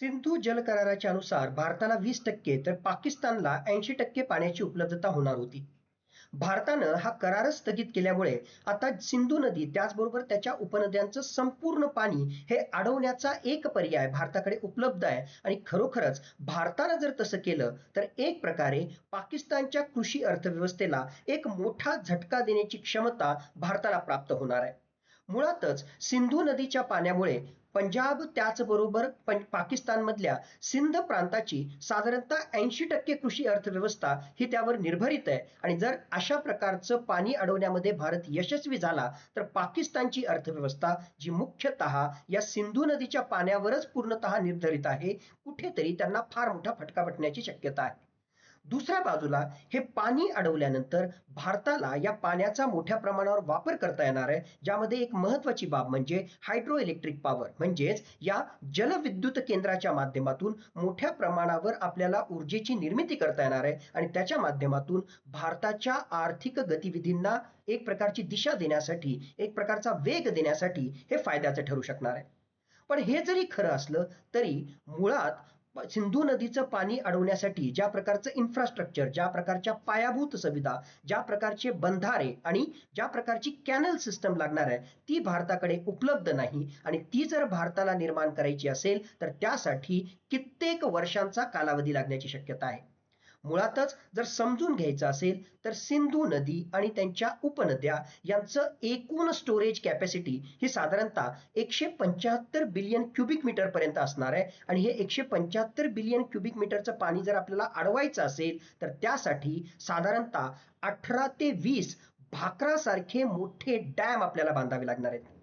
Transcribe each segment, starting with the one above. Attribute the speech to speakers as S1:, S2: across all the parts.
S1: सिंधू जल कराराच्या अनुसार भारताला वीस टक्के तर पाकिस्तानला ऐंशी टक्के पाण्याची उपलब्धता होणार होती. भारतानं हा करारच स्थगित केल्यामुळे आता सिंधू नदी त्याचबरोबर त्याच्या उपनद्यांचं संपूर्ण पाणी हे अडवण्याचा एक पर्याय भारताकडे उपलब्ध आहे आणि खरोखरच भारतानं जर तसं केलं तर एक प्रकारे पाकिस्तानच्या कृषी अर्थव्यवस्थेला एक मोठा झटका देण्याची क्षमता भारताला प्राप्त होणार आहे. मुळातच सिंधू नदीच्या पाण्यामुळे पंजाब त्याचबरोबर पण पाकिस्तानमधल्या सिंध प्रांताची साधारणतः ऐंशी टक्के कृषी अर्थव्यवस्था ही त्यावर निर्भरित आहे. आणि जर अशा प्रकारचं पाणी अडवण्यामध्ये भारत यशस्वी झाला तर पाकिस्तानची अर्थव्यवस्था जी मुख्यतः या सिंधू नदीच्या पाण्यावरच पूर्णतः निर्धारित आहे कुठेतरी त्यांना फार मोठा फटका बटण्याची शक्यता आहे. दुसऱ्या बाजूला हे पाणी अडवल्यानंतर भारताला या पाण्याचा मोठ्या प्रमाणावर वापर करता येणार आहे ज्यामध्ये एक महत्वाची बाब म्हणजे हायड्रो इलेक्ट्रिक पॉवर म्हणजेच या जलविद्युत केंद्राच्या माध्यमातून मोठ्या प्रमाणावर आपल्याला ऊर्जेची निर्मिती करता येणार आहे आणि त्याच्या माध्यमातून भारताच्या आर्थिक गतिविधींना एक प्रकारची दिशा देण्यासाठी एक प्रकारचा वेग देण्यासाठी हे फायद्याचं ठरू शकणार आहे. पण हे जरी खरं असलं तरी मुळात सिंधू नदीचं पाणी अडवण्यासाठी ज्या प्रकारचं इन्फ्रास्ट्रक्चर ज्या प्रकारच्या पायाभूत सुविधा ज्या प्रकारचे बंधारे आणि ज्या प्रकारची कॅनल सिस्टम लागणार आहे ती भारताकडे उपलब्ध नाही. आणि ती जर भारताला निर्माण करायची असेल तर त्यासाठी कित्येक वर्षांचा कालावधी लागण्याची शक्यता आहे. मुळातच जर समजून घ्यायचं असेल तर सिंधू नदी आणि त्यांच्या उपनद्या यांचं एकूण स्टोरेज कॅपॅसिटी ही साधारणतः एकशे पंच्याहत्तर बिलियन क्युबिक मीटर पर्यंत असणार आहे. आणि हे एकशे पंच्याहत्तर बिलियन क्युबिक मीटरचं पाणी जर आपल्याला अडवायचं असेल तर त्यासाठी साधारणतः अठरा ते वीस भाकरासारखे मोठे डॅम आपल्याला बांधावे लागणार आहेत.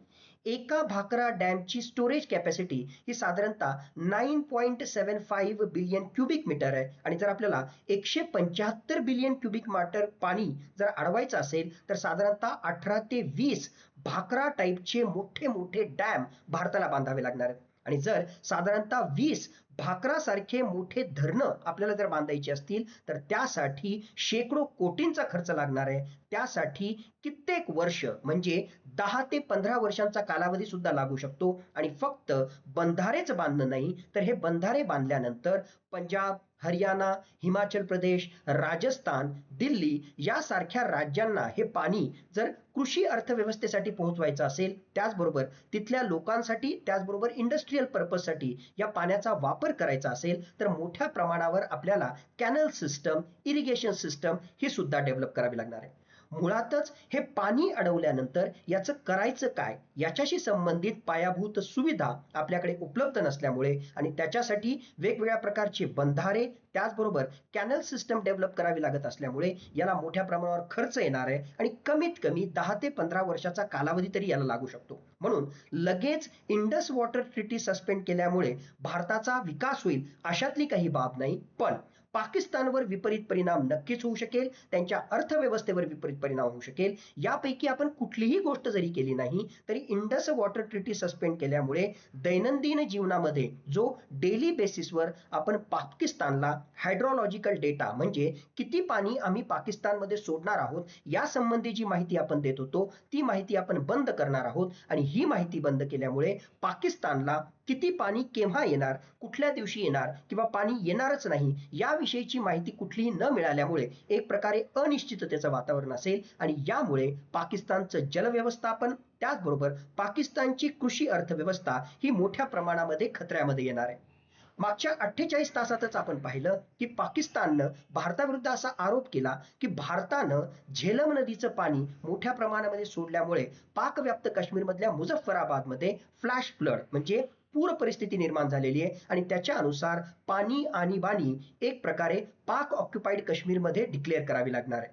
S1: एका भाकरा डॅमची स्टोरेज कॅपॅसिटी ही साधारणतः nine point seven five billion cubic metre आहे. आणि जर आपल्याला एकशे पंच्याहत्तर बिलियन क्युबिक मीटर पाणी जर अडवायचं असेल तर साधारणतः अठरा ते वीस भाकरा टाईपचे मोठे मोठे डॅम भारताला बांधावे लागणार आहेत. आणि जर साधारणतः वीस भाकरासारखे मोठे धरणं आपल्याला जर बांधायची असतील तर त्यासाठी शेकडो कोटींचा खर्च लागणार आहे. त्यासाठी कित्येक वर्ष म्हणजे दहा ते पंधरा वर्षांचा कालावधी सुद्धा लागू शकतो. आणि फक्त बंधारेच बांधणं नाही तर हे बंधारे बांधल्यानंतर पंजाब हरियाणा हिमाचल प्रदेश राजस्थान दिल्ली यासारख्या राज्यांना हे पाणी जर कृषी अर्थव्यवस्थेसाठी पोहोचवायचं असेल त्याचबरोबर तिथल्या लोकांसाठी त्याचबरोबर इंडस्ट्रीयल पर्पजसाठी या पाण्याचा वापर करायचा असेल तर मोठ्या प्रमाणावर आपल्याला कॅनल सिस्टम इरिगेशन सिस्टम ही सुद्धा डेव्हलप करावी लागणार आहे. मुळातच हे पाणी अडवल्यानंतर याचं करायचं काय? याच्याशी संबंधित पायाभूत सुविधा आपल्याकडे उपलब्ध नसल्यामुळे आणि त्याच्यासाठी वेगवेगळ्या प्रकारचे बंधारे त्याचबरोबर कॅनल सिस्टम डेव्हलप करावी लागत असल्यामुळे याला मोठ्या प्रमाणावर खर्च येणार आहे आणि कमीत कमी दहा ते पंधरा वर्षाचा कालावधी तरी याला लागू शकतो. म्हणून लगेच इंडस वॉटर ट्रिटी सस्पेंड केल्यामुळे भारताचा विकास होईल अशातली काही बाब नाही. पण पाकिस्तानवर विपरीत परिणाम नक्कीच होऊ शकेल त्यांच्या अर्थव्यवस्थेवर विपरीत परिणाम होऊ शकेल. यापैकी आपण कुठलीही गोष्ट जरी केली नाही तरी इंडस वॉटर ट्रिटी सस्पेंड केल्यामुळे दैनंदिन जीवनामध्ये जो डेली बेसिसवर आपण पाकिस्तानला हायड्रोलॉजिकल डेटा म्हणजे किती पाणी आम्ही पाकिस्तानमध्ये सोडणार आहोत या संबंधी जी माहिती आपण देत होतो ती माहिती आपण बंद करणार आहोत. आणि ही माहिती बंद केल्यामुळे पाकिस्तानला किती पाणी केव्हा येणार कुठल्या दिवशी येणार किंवा पाणी येणारच नाही याविषयीची माहिती कुठलीही न मिळाल्यामुळे एक प्रकारे अनिश्चिततेचं वातावरण असेल आणि यामुळे पाकिस्तानचं जलव्यवस्थापन त्याचबरोबर पाकिस्तानची कृषी अर्थव्यवस्था ही मोठ्या प्रमाणामध्ये खतऱ्यामध्ये येणार आहे. मागच्या अठ्ठेचाळीस तासातच आपण पाहिलं की पाकिस्ताननं भारताविरुद्ध असा आरोप केला की भारतानं झेलम नदीचं पाणी मोठ्या प्रमाणामध्ये सोडल्यामुळे पाकव्याप्त काश्मीरमधल्या मुझफ्फराबादमध्ये फ्लॅश फ्लड म्हणजे पूर परिस्थिती निर्माण झालेली आहे. आणि त्याच्या अनुसार पाणी आणि बाणी एक प्रकारे पाक ऑक्युपाईड काश्मीरमध्ये डिक्लेअर करावी लागणार आहे.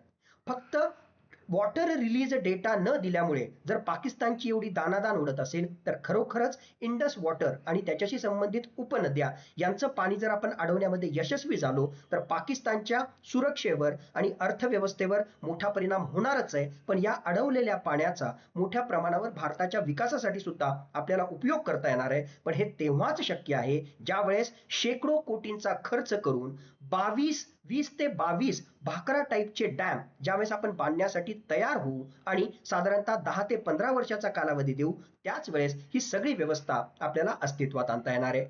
S1: फक्त वॉटर रिलीज डेटा न दिल्यामुळे जर पाकिस्तानची एवढी दानादान उडत असेल तर खरोखरच इंडस वॉटर आणि त्याच्याशी संबंधित उपनद्या यांचं पाणी जर आपण अडवण्यामध्ये यशस्वी झालो तर पाकिस्तानच्या सुरक्षेवर आणि अर्थव्यवस्थेवर मोठा परिणाम होणारच आहे. पण या अडवलेल्या पाण्याचा मोठ्या प्रमाणावर भारताच्या विकासासाठी सुद्धा आपल्याला उपयोग करता येणार आहे. पण हे तेव्हाच शक्य आहे ज्या वेळेस शेकडो कोटींचा खर्च करून बावीस वीस ते बावीस भाकरा टाईपचे डॅम ज्यावेळेस आपण बांधण्यासाठी तयार होऊ आणि साधारणतः दहा ते पंधरा वर्षाचा कालावधी देऊ त्याच वेळेस ही सगळी व्यवस्था आपल्याला अस्तित्वात आणता येणार आहे.